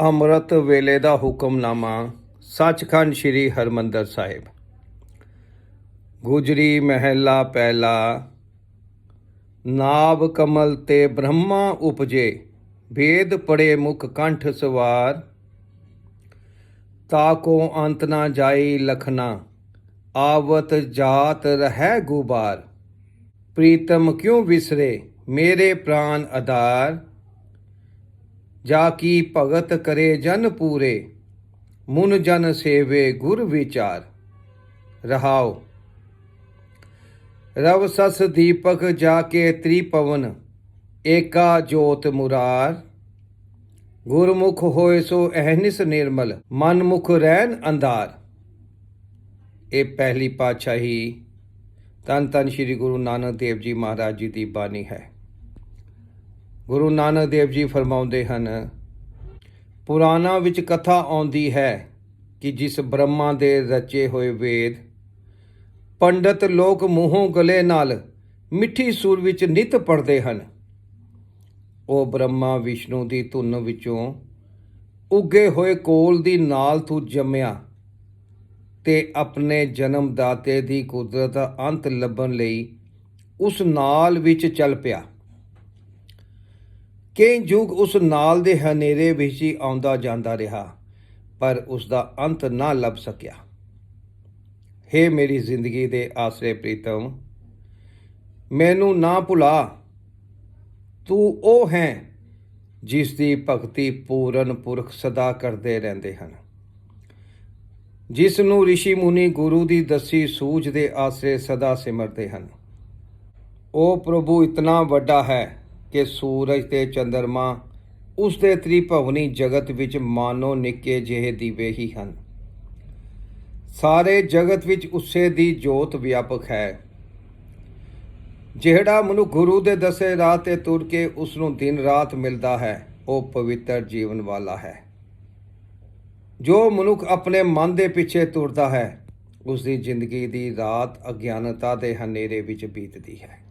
ਅੰਮ੍ਰਿਤ ਵੇਲੇ ਦਾ ਹੁਕਮਨਾਮਾ, ਸੱਚਖੰਡ ਸ੍ਰੀ ਹਰਮੰਦਰ ਸਾਹਿਬ। ਗੁਜਰੀ ਮਹਿਲਾ ਪਹਿਲਾ ਨਾਭ ਕਮਲ ਤੇ ਬ੍ਰਹਮਾ ਉਪਜੇ, ਵੇਦ ਪੜੇ ਮੁਖ ਕੰਠ ਸਵਾਰ। ਤਾ ਅੰਤ ਨਾ ਜਾਈ ਲਖਨਾ ਆਵਤ ਜਾਤ ਰਹਿ ਗੁਬਾਰ। ਪ੍ਰੀਤਮ ਕਿਉ ਵਿਸਰੇ, ਮੇਰੇ ਪ੍ਰਾਨ ਆਧਾਰ ਜਾ ਕੀ ਭਗਤ ਕਰੇ ਜਨ ਪੂਰੇ, ਮੁਨ ਜਨ ਸੇਵੇ ਗੁਰ ਵਿਚਾਰ। ਰਹਾਉ। ਰਵ ਸਸ ਦੀਪਕ ਜਾ ਕੇ ਤ੍ਰਿਪਵਨ, ਏਕਾ ਜੋਤ ਮੁਰਾਰ। ਗੁਰਮੁਖ ਹੋਏ ਸੋ ਅਹਨਿਸ ਨਿਰਮਲ ਮਨ ਮੁਖ ਰਹਿਨ ਅੰਧਾਰ। ਇਹ ਪਹਿਲੀ ਪਾਤਸ਼ਾਹੀ, ਤਨ ਤਨ ਸ੍ਰੀ ਗੁਰੂ ਨਾਨਕ ਦੇਵ ਜੀ ਮਹਾਰਾਜ ਜੀ ਦੀ ਬਾਣੀ ਹੈ। ਗੁਰੂ ਨਾਨਕ ਦੇਵ ਜੀ ਫਰਮਾਉਂਦੇ ਹਨ, ਪੁਰਾਣਾ ਵਿੱਚ ਕਥਾ ਆਉਂਦੀ ਹੈ ਕਿ ਜਿਸ ਬ੍ਰਹਮਾ ਦੇ ਰਚੇ ਹੋਏ ਵੇਦ, ਪੰਡਤ ਲੋਕ ਮੂੰਹੋਂ ਗਲੇ ਨਾਲ ਮਿੱਠੀ ਸੂਰ ਵਿੱਚ ਨਿਤ ਪੜਦੇ ਹਨ। ਉਹ ਬ੍ਰਹਮਾ, ਵਿਸ਼ਨੂੰ ਦੀ ਧੁਨ ਵਿੱਚੋਂ ਉੱਗੇ ਹੋਏ ਕੋਲ ਦੀ ਨਾਲ ਤੂੰ ਜੰਮਿਆ ਤੇ ਆਪਣੇ ਜਨਮ ਦਾਤੇ ਦੀ ਕੁਦਰਤ ਦਾ ਅੰਤ ਲੱਭਣ ਲਈ ਉਸ ਨਾਲ ਵਿੱਚ ਚੱਲ ਪਿਆ। ਕਈ ਯੁੱਗ ਉਸ ਨਾਲ ਦੇ ਹਨੇਰੇ ਵਿੱਚ ਹੀ ਆਉਂਦਾ ਜਾਂਦਾ ਰਿਹਾ, ਪਰ ਉਸ ਦਾ ਅੰਤ ਨਾ ਲੱਭ ਸਕਿਆ। ਹੇ ਮੇਰੀ ਜ਼ਿੰਦਗੀ ਦੇ ਆਸਰੇ ਪ੍ਰੀਤਮ, ਮੈਨੂੰ ਨਾ ਭੁਲਾ। ਤੂੰ ਉਹ ਹੈ ਜਿਸ ਦੀ ਭਗਤੀ ਪੂਰਨ ਪੁਰਖ ਸਦਾ ਕਰਦੇ ਰਹਿੰਦੇ ਹਨ, ਜਿਸ ਨੂੰ ઋષਿ ਮੁਨੀ ਗੁਰੂ ਦੀ ਦੱਸੀ ਸੂਝ ਦੇ ਆਸਰੇ ਸਦਾ ਸਿਮਰਦੇ ਹਨ। ਉਹ ਪ੍ਰਭੂ ਇਤਨਾ ਵੱਡਾ ਹੈ ਕਿ ਸੂਰਜ ਤੇ ਚੰਦਰਮਾ ਉਸ ਦੇ ਤ੍ਰਿਭਵਨੀ ਜਗਤ ਵਿੱਚ ਮਾਨੋ ਨਿੱਕੇ ਜਿਹੇ ਦੀਵੇ ਹੀ ਹਨ। ਸਾਰੇ ਜਗਤ ਵਿੱਚ ਉਸੇ ਦੀ ਜੋਤ ਵਿਆਪਕ ਹੈ। ਜਿਹੜਾ ਮਨੁ ਗੁਰੂ ਦੇ ਦਸੇ ਰਾਹ ਤੇ ਤੁਰ ਕੇ ਉਸ ਨੂੰ ਦਿਨ ਰਾਤ ਮਿਲਦਾ ਹੈ, ਉਹ ਪਵਿੱਤਰ ਜੀਵਨ ਵਾਲਾ ਹੈ। ਜੋ ਮਨੁੱਖ ਆਪਣੇ ਮਨ ਦੇ ਪਿੱਛੇ ਤੁਰਦਾ ਹੈ ਉਸ ਦੀ ਜ਼ਿੰਦਗੀ ਦੀ ਰਾਤ ਅਗਿਆਨਤਾ ਦੇ ਹਨੇਰੇ ਵਿੱਚ ਬੀਤਦੀ ਹੈ।